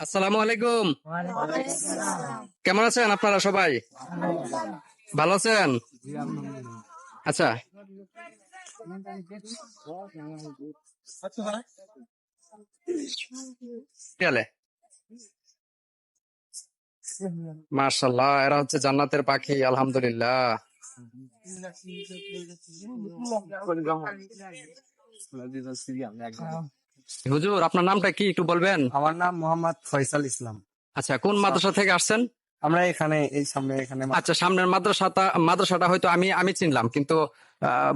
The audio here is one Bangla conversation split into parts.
আসসালামু আলাইকুম কেমন আছেন আপনারা সবাই? ভালো আছেন? আচ্ছা। মার্শাল্লাহ এরা হচ্ছে জান্নাতের পাখি আলহামদুলিল্লাহ। হুজুর আপনার নামটা কি একটু বলবেন? আমার নাম মোহাম্মদ ফয়সাল ইসলাম। আচ্ছা কোন মাদ্রাসা থেকে আসছেন? আমরা এখানে এই সামনে এখানে আচ্ছা সামনের মাদ্রাসাটা মাদ্রাসাটা হয়তো আমি আমি চিনলাম কিন্তু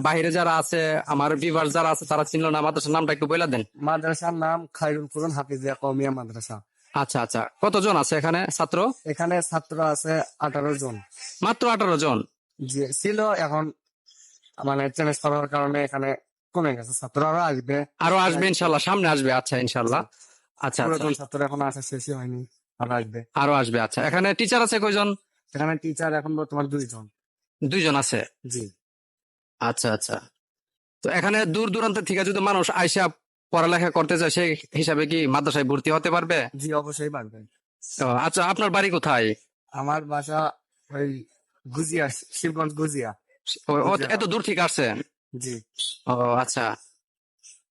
বাইরে যারা আছে আমার বিভার যারা আছে তারা চিনলো না। মাদ্রাসার নামটা একটু বলে দেন। মাদ্রাসার নাম খাইরুল কুরআন হাফিজিয়া কওমিয়া মাদ্রাসা। আচ্ছা আচ্ছা। কতজন আছে এখানে? ছাত্র? এখানে ছাত্র আছে আঠারো জন। মাত্র আঠারো জন। যে ছিল এখন মানে ট্রান্সফার হওয়ার কারণে এখানে কমে গেছে। ছাত্ররা আসবে। আরও আসবে ইনশাল্লাহ সামনে আসবে আচ্ছা ইনশাল্লাহ। আচ্ছা আচ্ছা। পুরাতন ছাত্র এখন আসা শেষই হয়নি আর আসবে। আরও আসবে আচ্ছা। এখানে টিচার আছে কয়জন? এখানে টিচার এখন বর্তমান দুইজন। দুইজন আছে? জি। আচ্ছা আচ্ছা। তো এখানে দূর দূরান্ত থেকে যদি মানুষ আইসা পড়ালেখা করতে চায় সেই হিসাবে কি মাদ্রাসায় ভর্তি হতে পারবে? জি অবশ্যই পারবে। তো আচ্ছা আপনার বাড়ি কোথায়? আমার বাসা ওই গুজিয়া শিবগঞ্জ গুজিয়া ও- এত দূর থেকে জি। ও আচ্ছা।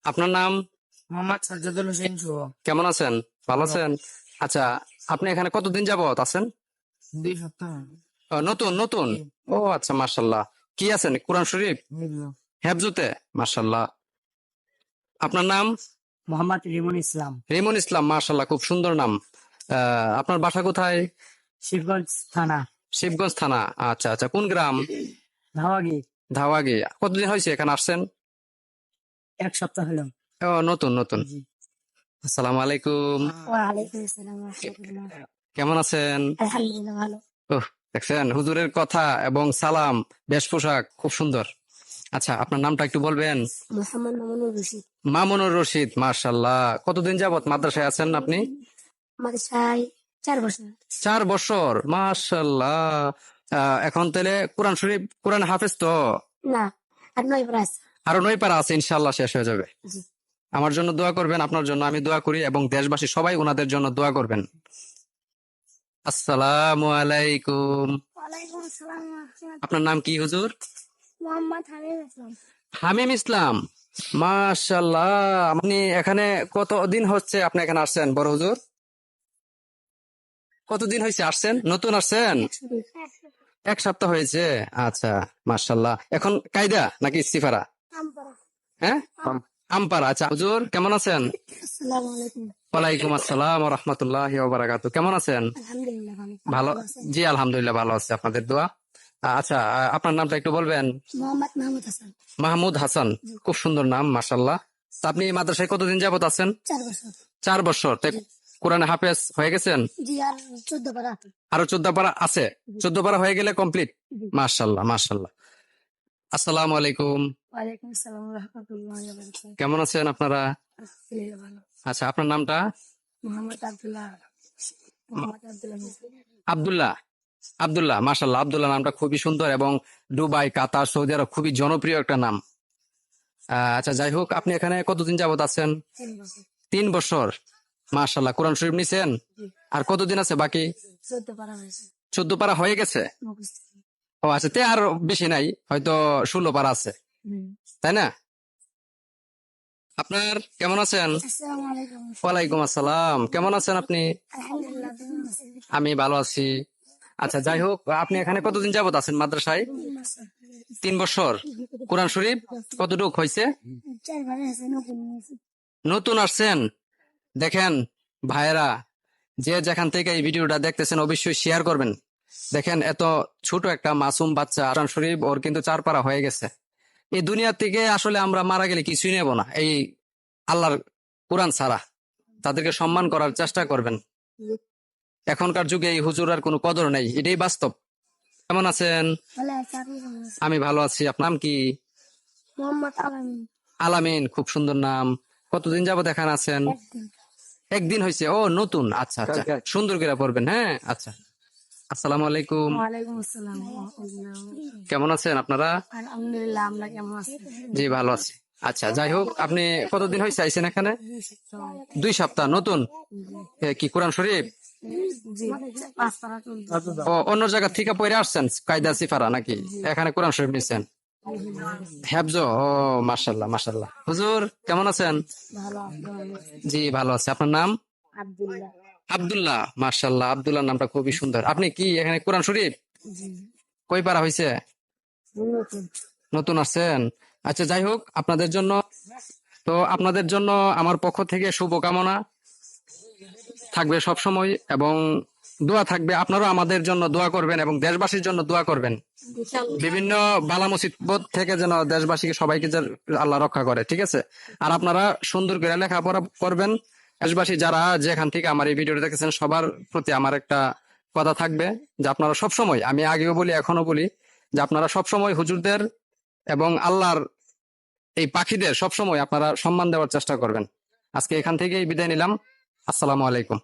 আপনার নাম? মোহাম্মদ সাজ্জাদুল হোসেন শুভ। কেমন আছেন? ভালো আছেন? আচ্ছা আপনি এখানে কতদিন যাবত আছেন? দুই সপ্তাহ। নতুন নতুন? ও আচ্ছা মার্শাল্লাহ কি আছেন কোরআন শরীফ? হেফজুতে? মার্শাল্লাহ আপনার নাম? মোহাম্মদ রিমন ইসলাম। রিমন ইসলাম মার্শাল্লাহ খুব সুন্দর নাম। আহ, আপনার বাসা কোথায়? শিবগঞ্জ থানা। শিবগঞ্জ থানা। আচ্ছা আচ্ছা কোন গ্রাম? ধাওয়াগি। ধাওয়াগি। কতদিন হয়েছে এখানে আসছেন? এক সপ্তাহ হলো। ও নতুন নতুন। আসসালামু আলাইকুম। কেমন আছেন? আলহামদুলিল্লাহ ভালো। দেখছেন হুজুরের কথা এবং সালাম বেশ পোশাক খুব সুন্দর। আচ্ছা আপনার নামটা একটু বলবেন? মোহাম্মদ মামুনুর রশিদ। মামুনুর রশিদ মার্শাল্লাহ কতদিন যাবত মাদ্রাসায় আছেন আপনি? মাদ্রাসায় চার বছর। চার বছর মার্শাল্লাহ এখন তাহলে কোরআন শরীফ কোরআন হাফেজ তো? না আর নয় প্রাস আরও নয় পারা আছে ইনশাল্লাহ শেষ হয়ে যাবে। আমার জন্য দোয়া করবেন আপনার জন্য আমি দোয়া করি এবং দেশবাসী সবাই ওনাদের জন্য দোয়া করবেন। আসসালামু আলাইকুম। আপনার নাম কি হুজুর? মোহাম্মদ হামিদ ইসলাম। হামিম ইসলাম। মাশাল্লাহ আপনি এখানে কতদিন হচ্ছে আপনি এখানে আসছেন বড় হুজুর? কতদিন হয়েছে? আসছেন? নতুন আসছেন? এক সপ্তাহ হয়েছে? আচ্ছা মাশাল্লাহ এখন কায়দা নাকি ইস্তিফারা হ্যাঁ? আমপারা আচ্ছা হুজুর কেমন আছেন? ওয়ালাইকুম আসসালাম রহমতুল্লাহ বারাকাতু। কেমন আছেন? ভালো? জি আলহামদুলিল্লাহ ভালো আছে। আপনাদের দোয়া? আচ্ছা আপনার নামটা একটু বলবেন? মাহমুদ হাসান। খুব সুন্দর নাম মাশাল্লাহ আপনি মাদ্রাসায় কতদিন যাবত আছেন? চার বছর। চার বছর। কোরআনে হাফেজ হয়ে গেছেন? আর চোদ্দ পারা আছে। চোদ্দ পারা হয়ে গেলে কমপ্লিট মাশাল্লাহ মাশাল্লাহ আসসালামু আলাইকুম। কেমন আছেন আপনারা? আচ্ছা আপনার নামটা? আব্দুল্লাহ। আব্দুল্লাহ মাশাল্লাহ আব্দুল্লাহ নামটা খুবই সুন্দর এবং দুবাই কাতার সৌদি আরব খুবই জনপ্রিয় একটা নাম। আচ্ছা যাই হোক আপনি এখানে কতদিন যাবত আছেন? তিন বছর। মাশাল্লাহ কোরআন শরীফ নিছেন? আর কতদিন আছে বাকি? চোদ্দ পারা হয়ে গেছে? ও আচ্ছা তে আর বেশি নাই হয়তো ষোলো পারা আছে। তাই না? আপনার কেমন আছেন? ওয়ালাইকুম আসসালাম কেমন আছেন আপনি। আমি ভালো আছি। আচ্ছা যাই হোক আপনি এখানে কতদিন যাবত আছেন মাদ্রাসায়? তিন বছর। কোরআন শরীফ কতটুক হয়েছে। নতুন আসছেন? দেখেন ভাইয়েরা যে যেখান থেকে এই ভিডিওটা দেখতেছেন অবশ্যই শেয়ার করবেন। দেখেন এত ছোট একটা মাসুম বাচ্চা কোরআন শরীফ ওর কিন্তু চার পারা হয়ে গেছে। এই দুনিয়া থেকে আসলে আমরা মারা গেলে কিছুই নেব না। এই আল্লাহর কোরআন ছাড়া। তাদেরকে সম্মান করার চেষ্টা করবেন। এখনকার যুগে এই হুজুরার কোনো কদর নেই। এটাই বাস্তব। কেমন আছেন? আমি ভালো আছি। আপনার নাম কি? আলামিন। আলামিন খুব সুন্দর নাম। কতদিন যাবত এখানে আছেন? একদিন হয়েছে ও নতুন। আচ্ছা আচ্ছা। সুন্দর করে পড়বেন হ্যাঁ? আচ্ছা। আসসালামু আলাইকুম। আসসালাম। কেমন আছেন আপনারা? আলহামদুলিল্লাহ আমরা কেমন আছি? জি ভালো আছি। আচ্ছা যাই হোক আপনি কতদিন হয়েছে আইছেন এখানে? দুই সপ্তাহ নতুন? কি কোরআন শরীফ? জি পাঁচ পারা চলছে ও অন্য জায়গা থেকে পড়ে আসছেন কায়দা সিফারা নাকি? এখানে কোরআন শরীফ নিচ্ছেন হ্যাবজ ও মার্শাল্লাহ মার্শাল্লাহ হুজুর কেমন আছেন? জি ভালো আছে। আপনার নাম? আব্দুল্লাহ। আব্দুল্লাহ মার্শাল্লাহ আব্দুল্লাহ নামটা খুবই সুন্দর। আপনি কি এখানে কোরআন শরীফ? কই পারা হয়েছে নতুন। নতুন আসছেন? আচ্ছা যাই হোক আপনাদের জন্য তো আপনাদের জন্য আমার পক্ষ থেকে শুভকামনা থাকবে সব সময় এবং দোয়া থাকবে আপনারাও আমাদের জন্য দোয়া করবেন এবং দেশবাসীর জন্য দোয়া করবেন। বিভিন্ন বালা মুসিবত থেকে যেন দেশবাসীকে সবাইকে আল্লাহ রক্ষা করে ঠিক আছে? আর আপনারা সুন্দর করে লেখাপড়া করবেন। দেশবাসী যারা যেখান থেকে আমার এই ভিডিওটা দেখেছেন সবার প্রতি আমার একটা কথা থাকবে যে আপনারা সব সময় আমি আগেও বলি এখনও বলি যে আপনারা সব সময় হুজুরদের এবং আল্লাহর এই পাখিদের সব সময় আপনারা সম্মান দেওয়ার চেষ্টা করবেন। আজকে এখান থেকেই বিদায় নিলাম। আসসালামু আলাইকুম।